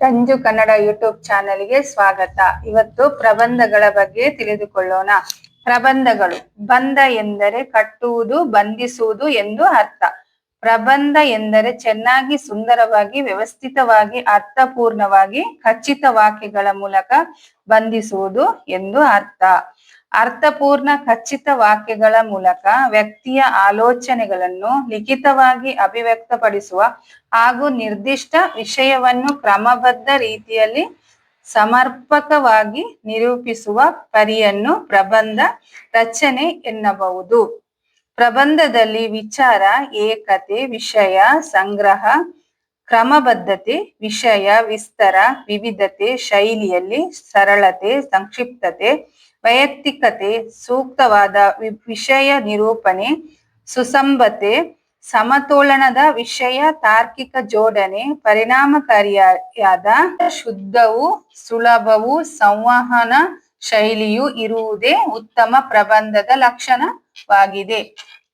Sanju Kannada YouTube ಚಾನೆಲ್ಗೆ ಸ್ವಾಗತ. ಇವತ್ತು ಪ್ರಬಂಧಗಳ ಬಗ್ಗೆ ತಿಳಿದುಕೊಳ್ಳೋಣ. ಪ್ರಬಂಧಗಳು. ಬಂಧ ಎಂದರೆ ಕಟ್ಟುವುದು, ಬಂಧಿಸುವುದು ಎಂದು ಅರ್ಥ. ಪ್ರಬಂಧ ಎಂದರೆ ಚೆನ್ನಾಗಿ, ಸುಂದರವಾಗಿ, ವ್ಯವಸ್ಥಿತವಾಗಿ, ಅರ್ಥಪೂರ್ಣವಾಗಿ ಖಚಿತ ವಾಕ್ಯಗಳ ಮೂಲಕ ಬಂಧಿಸುವುದು ಎಂದು ಅರ್ಥ. ಅರ್ಥಪೂರ್ಣ ಖಚಿತ ವಾಕ್ಯಗಳ ಮೂಲಕ ವ್ಯಕ್ತಿಯ ಆಲೋಚನೆಗಳನ್ನು ಲಿಖಿತವಾಗಿ ಅಭಿವ್ಯಕ್ತಪಡಿಸುವ ಹಾಗೂ ನಿರ್ದಿಷ್ಟ ವಿಷಯವನ್ನು ಕ್ರಮಬದ್ಧ ರೀತಿಯಲ್ಲಿ ಸಮರ್ಪಕವಾಗಿ ನಿರೂಪಿಸುವ ಪರಿಯನ್ನು ಪ್ರಬಂಧ ರಚನೆ ಎನ್ನಬಹುದು. ಪ್ರಬಂಧದಲ್ಲಿ ವಿಚಾರ, ಏಕತೆ, ವಿಷಯ, ಸಂಗ್ರಹ ಕ್ರಮಬದ್ಧತೆ, ವಿಷಯ, ವಿಸ್ತಾರ, ವಿವಿಧತೆ, ಶೈಲಿಯಲ್ಲಿ ಸರಳತೆ, ಸಂಕ್ಷಿಪ್ತತೆ, ವೈಯಕ್ತಿಕತೆ, ಸೂಕ್ತವಾದ ವಿಷಯ ನಿರೂಪಣೆ, ಸುಸಂಬತೆ, ಸಮತೋಲನದ ವಿಷಯ, ತಾರ್ಕಿಕ ಜೋಡಣೆ, ಪರಿಣಾಮಕಾರಿಯಾದ ಶುದ್ಧವು, ಸುಲಭವು, ಸಂವಹನ ಶೈಲಿಯು ಇರುವುದೇ ಉತ್ತಮ ಪ್ರಬಂಧದ ಲಕ್ಷಣವಾಗಿದೆ.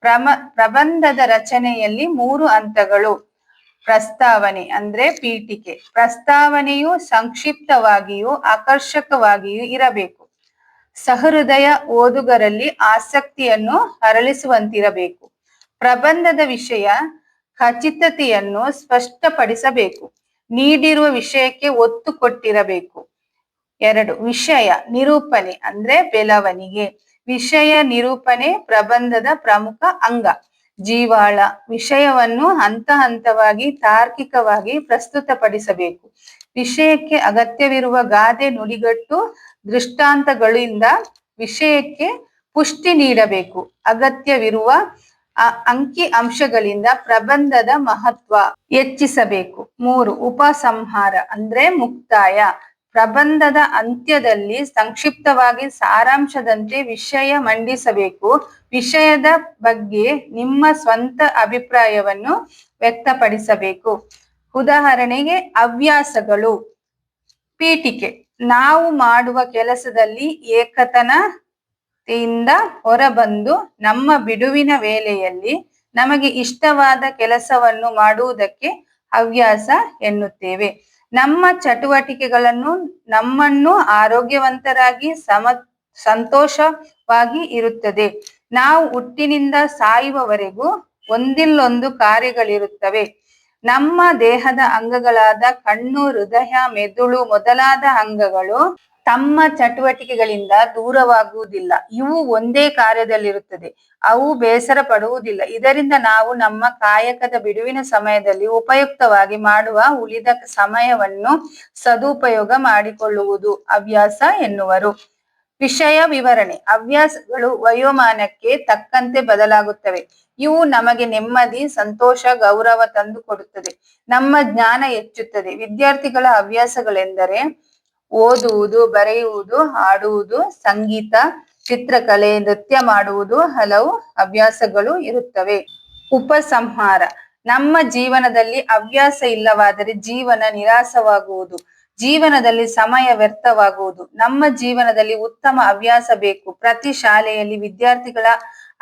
ಪ್ರಮ, ಪ್ರಬಂಧದ ರಚನೆಯಲ್ಲಿ ಮೂರು ಹಂತಗಳು. ಪ್ರಸ್ತಾವನೆ ಅಂದ್ರೆ ಪೀಠಿಕೆ. ಪ್ರಸ್ತಾವನೆಯು ಸಂಕ್ಷಿಪ್ತವಾಗಿಯೂ ಆಕರ್ಷಕವಾಗಿಯೂ ಇರಬೇಕು. ಸಹೃದಯ ಓದುಗರಲ್ಲಿ ಆಸಕ್ತಿಯನ್ನು ಅರಳಿಸುವಂತಿರಬೇಕು. ಪ್ರಬಂಧದ ವಿಷಯ ಖಚಿತತೆಯನ್ನು ಸ್ಪಷ್ಟಪಡಿಸಬೇಕು. ನೀಡಿರುವ ವಿಷಯಕ್ಕೆ ಒತ್ತು ಕೊಟ್ಟಿರಬೇಕು. ಎರಡು, ವಿಷಯ ನಿರೂಪಣೆ ಅಂದ್ರೆ ಬೆಳವಣಿಗೆ. ವಿಷಯ ನಿರೂಪಣೆ ಪ್ರಬಂಧದ ಪ್ರಮುಖ ಅಂಗ. ಜೀವಾಳ ವಿಷಯವನ್ನು ಹಂತ ಹಂತವಾಗಿ ತಾರ್ಕಿಕವಾಗಿ ಪ್ರಸ್ತುತಪಡಿಸಬೇಕು. ವಿಷಯಕ್ಕೆ ಅಗತ್ಯವಿರುವ ಗಾದೆ ನುಡಿಗಟ್ಟು ದೃಷ್ಟಾಂತಗಳಿಂದ ವಿಷಯಕ್ಕೆ ಪುಷ್ಟಿ ನೀಡಬೇಕು. ಅಗತ್ಯವಿರುವ ಅಂಕಿ ಅಂಶಗಳಿಂದ ಪ್ರಬಂಧದ ಮಹತ್ವ ಹೆಚ್ಚಿಸಬೇಕು. ಮೂರು, ಉಪಸಂಹಾರ ಅಂದ್ರೆ ಮುಕ್ತಾಯ. ಪ್ರಬಂಧದ ಅಂತ್ಯದಲ್ಲಿ ಸಂಕ್ಷಿಪ್ತವಾಗಿ ಸಾರಾಂಶದಂತೆ ವಿಷಯ ಮಂಡಿಸಬೇಕು. ವಿಷಯದ ಬಗ್ಗೆ ನಿಮ್ಮ ಸ್ವಂತ ಅಭಿಪ್ರಾಯವನ್ನು ವ್ಯಕ್ತಪಡಿಸಬೇಕು. ಉದಾಹರಣೆಗೆ ಹವ್ಯಾಸಗಳು. ಪೀಠಿಕೆ. ನಾವು ಮಾಡುವ ಕೆಲಸದಲ್ಲಿ ಏಕತನತೆಯಿಂದ ಹೊರಬಂದು ನಮ್ಮ ಬಿಡುವಿನ ವೇಳೆಯಲ್ಲಿ ನಮಗೆ ಇಷ್ಟವಾದ ಕೆಲಸವನ್ನು ಮಾಡುವುದಕ್ಕೆ ಹವ್ಯಾಸ ಎನ್ನುತ್ತೇವೆ. ನಮ್ಮ ಚಟುವಟಿಕೆಗಳನ್ನು ನಮ್ಮನ್ನು ಆರೋಗ್ಯವಂತರಾಗಿ, ಸಮ, ಸಂತೋಷವಾಗಿ ಇರುತ್ತದೆ. ನಾವು ಹುಟ್ಟಿನಿಂದ ಸಾಯುವವರೆಗೂ ಒಂದಿಲ್ಲೊಂದು ಕಾರ್ಯಗಳಿರುತ್ತವೆ. ನಮ್ಮ ದೇಹದ ಅಂಗಗಳಾದ ಕಣ್ಣು, ಹೃದಯ, ಮೆದುಳು ಮೊದಲಾದ ಅಂಗಗಳು ತಮ್ಮ ಚಟುವಟಿಕೆಗಳಿಂದ ದೂರವಾಗುವುದಿಲ್ಲ. ಇವು ಒಂದೇ ಕಾರ್ಯದಲ್ಲಿರುತ್ತದೆ. ಅವು ಬೇಸರ ಪಡುವುದಿಲ್ಲ. ಇದರಿಂದ ನಾವು ನಮ್ಮ ಕಾಯಕದ ಬಿಡುವಿನ ಸಮಯದಲ್ಲಿ ಉಪಯುಕ್ತವಾಗಿ ಮಾಡುವ ಉಳಿದ ಸಮಯವನ್ನು ಸದುಪಯೋಗ ಮಾಡಿಕೊಳ್ಳುವುದು ಹವ್ಯಾಸ ಎನ್ನುವರು. ವಿಷಯ ವಿವರಣೆ. ಹವ್ಯಾಸಗಳು ವಯೋಮಾನಕ್ಕೆ ತಕ್ಕಂತೆ ಬದಲಾಗುತ್ತವೆ. ಇವು ನಮಗೆ ನೆಮ್ಮದಿ, ಸಂತೋಷ, ಗೌರವ ತಂದುಕೊಡುತ್ತದೆ. ನಮ್ಮ ಜ್ಞಾನ ಹೆಚ್ಚುತ್ತದೆ. ವಿದ್ಯಾರ್ಥಿಗಳ ಹವ್ಯಾಸಗಳೆಂದರೆ ಓದುವುದು, ಬರೆಯುವುದು, ಹಾಡುವುದು, ಸಂಗೀತ, ಚಿತ್ರಕಲೆ, ನೃತ್ಯ ಮಾಡುವುದು, ಹಲವು ಹವ್ಯಾಸಗಳು ಇರುತ್ತವೆ. ಉಪಸಂಹಾರ. ನಮ್ಮ ಜೀವನದಲ್ಲಿ ಹವ್ಯಾಸ ಇಲ್ಲವಾದರೆ ಜೀವನ ನಿರಾಸವಾಗುವುದು. ಜೀವನದಲ್ಲಿ ಸಮಯ ವ್ಯರ್ಥವಾಗುವುದು. ನಮ್ಮ ಜೀವನದಲ್ಲಿ ಉತ್ತಮ ಹವ್ಯಾಸ ಬೇಕು. ಪ್ರತಿ ಶಾಲೆಯಲ್ಲಿ ವಿದ್ಯಾರ್ಥಿಗಳ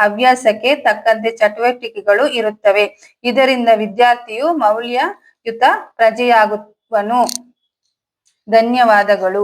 ಹವ್ಯಾಸಕ್ಕೆ ತಕ್ಕಂತೆ ಚಟುವಟಿಕೆಗಳು ಇರುತ್ತವೆ. ಇದರಿಂದ ವಿದ್ಯಾರ್ಥಿಯು ಮೌಲ್ಯಯುತ ಪ್ರಜೆಯಾಗುವನು. ಧನ್ಯವಾದಗಳು.